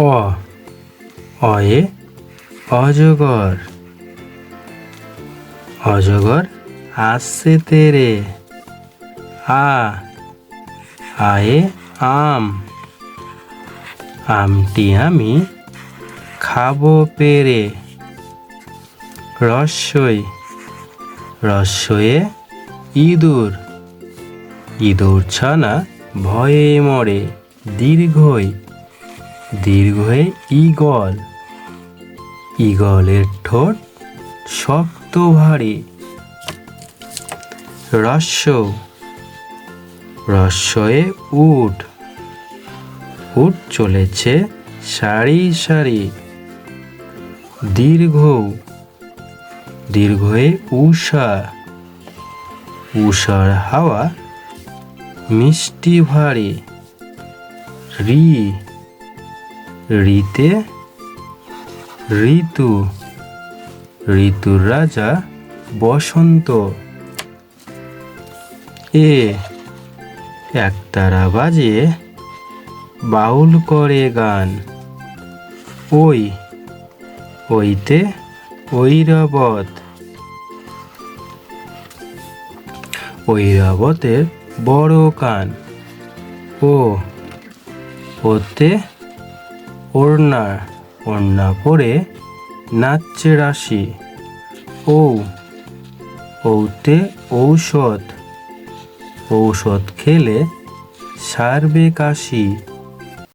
অ, অয়ে, অজগর। অজগর আসছে তেরে। আ, আয়ে, আম। আমটি আমি খাব পেরে। রস্যই রস্যয়ে ইঁদুর। ইঁদুর ছানা ভয়ে মরে, দীর্ঘই দীর্ঘয়ে ঈগল। ঈগলের ঠোঁট শক্ত ভারী। রস্য রস্যয়ে উঠ উট চলেছে সারি সারি। দীর্ঘ। দীর্ঘয়ে উষা উষার হাওয়া মিষ্টি ভারী। রি। রিতে ঋতু, ঋতুর রাজা বসন্ত। এ, একতারা বাজে, বাউল করে গান। ওই, ওইতে ঐরাবত। ঐরাবতের বড় কান। ও, ওতে ওড়না ওড়না পরে নাচছে রাশি। ও ওতে ঔষধ। ঔষধ খেলে সারবে কাশি।